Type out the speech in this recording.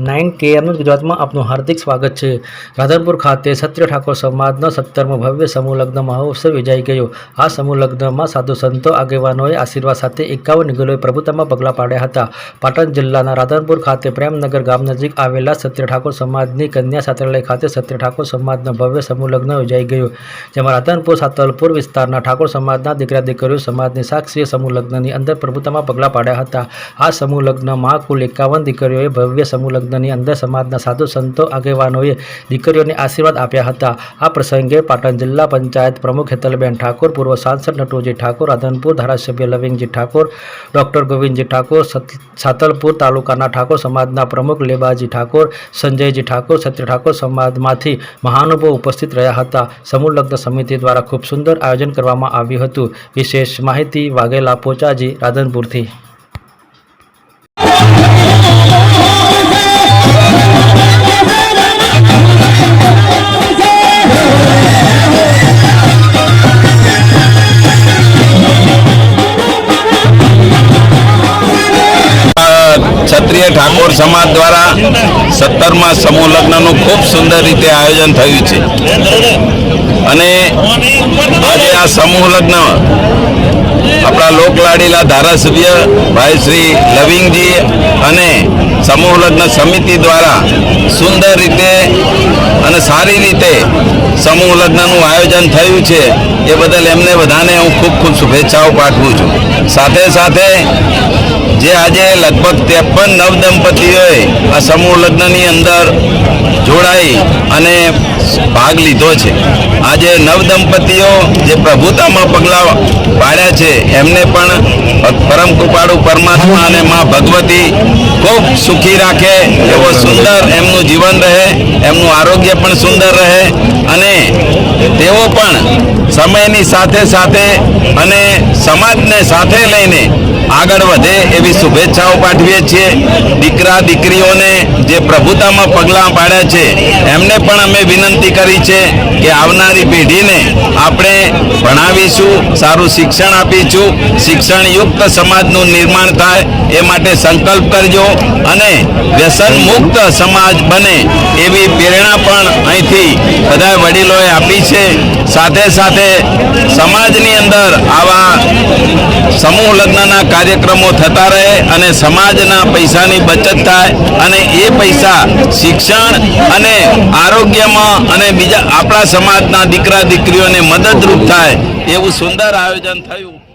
Nine કેએમનું ગુજરાતમાં આપનું હાર્દિક સ્વાગત છે. રાધનપુર ખાતે સત્ય ઠાકોર સમાજનો સત્તરમો ભવ્ય સમૂહ લગ્ન મહોત્સવ યોજાઈ ગયો. આ સમૂહ લગ્નમાં સાધુ સંતો, આગેવાનોએ આશીર્વાદ સાથે એકાવન નિગલોએ પ્રભુતામાં પગલાં પાડ્યા હતા. પાટણ જિલ્લાના રાધનપુર ખાતે પ્રેમનગર ગામ નજીક આવેલા સત્ય ઠાકોર સમાજની કન્યા છાત્રાલય ખાતે સત્ય ઠાકોર સમાજનો ભવ્ય સમૂહ લગ્ન યોજાઈ ગયો. જેમાં રાધનપુર, સાતલપુર વિસ્તારના ઠાકોર સમાજના દીકરા દીકરીઓ સમાજની સાક્ષીય સમૂહ લગ્નની અંદર પ્રભુતામાં પગલાં પાડ્યા હતા. આ સમૂહ લગ્નમાં કુલ એકાવન દીકરીઓએ ભવ્ય સમૂહ લગ્નની અંદર સમાજના સાધુ સંતો, આગેવાનોએ દીકરીઓને આશીર્વાદ આપ્યા હતા. આ પ્રસંગે પાટણ જિલ્લા પંચાયત પ્રમુખ હેતલબેન ઠાકોર, પૂર્વ સાંસદ નટુજી ઠાકોર, રાધનપુર ધારાસભ્ય લવિંગજી ઠાકોર, ડૉક્ટર ગોવિંદજી ઠાકોર સાતલપુર તાલુકાના ઠાકોર, સમાજના પ્રમુખ લેબાજી ઠાકોર, સંજયજી ઠાકોર, સત્ય ઠાકોર સમાજમાંથી મહાનુભાવો ઉપસ્થિત રહ્યા હતા. સમૂહ લગ્ન સમિતિ દ્વારા ખૂબ સુંદર આયોજન કરવામાં આવ્યું હતું. વિશેષ માહિતી વાઘેલા પોચાજી, રાધનપુરથી. ઠાકોર સમાજ દ્વારા સત્તરમાં સમૂહ લગ્નનું ખૂબ સુંદર રીતે આયોજન થયું છે. અને આજે આ સમૂહ લગ્ન આપણા લોકલાડીલા ધારાસભ્ય ભાઈ શ્રી લવિંગજી અને સમૂહ લગ્ન સમિતિ દ્વારા સુંદર રીતે સારી રીતે સમૂહ લગ્નનું આયોજન થયું છે, એ બદલ એમને બધાને હું ખૂબ ખૂબ શુભેચ્છાઓ પાઠવું છું. સાથે સાથે જે આજે લગભગ ત્રેપન નવ દંપતીઓએ આ સમૂહ લગ્નની અંદર જોડાઈ અને ભાગ લીધો છે. આજે નવદંપતીઓ જે પ્રભુતામાં પગલાં પાડ્યા છે, એમને પણ પરમ કૃપાળુ પરમાત્મા અને મા ભગવતી ખૂબ સુખી રાખે, એવો સુંદર એમનું જીવન રહે, એમનું આરોગ્ય પણ સુંદર રહે અને તેઓ પણ સમયની સાથે સાથે અને સમાજને સાથે લઈને આગળ વધે એવી શુભેચ્છાઓ પાઠવીએ છીએ. દીકરા, દીકરીઓને જે પ્રભુતામાં પગલાં પાડ્યા છે, એમને પણ અમે વિનંતી કરી છે કે આવનારી પેઢીને આપણે ભણાવીશું, સારું શિક્ષણ આપીશું. શિક્ષણયુક્ત સમાજનું નિર્માણ થાય એ માટે સંકલ્પ કરજો અને વ્યસન મુક્ત સમાજ બને એવી બધા વડીલોએ આપી છે. સાથે સાથે સમાજની અંદર આવા સમૂહ લગ્નના કાર્યક્રમો થતા રહે અને સમાજના પૈસાની બચત થાય અને એ પૈસા શિક્ષણ અને આરોગ્યમાં અને બીજા આપણા સમાજના દીકરા દીકરીઓને મદદરૂપ થાય એવું સુંદર આયોજન થયું.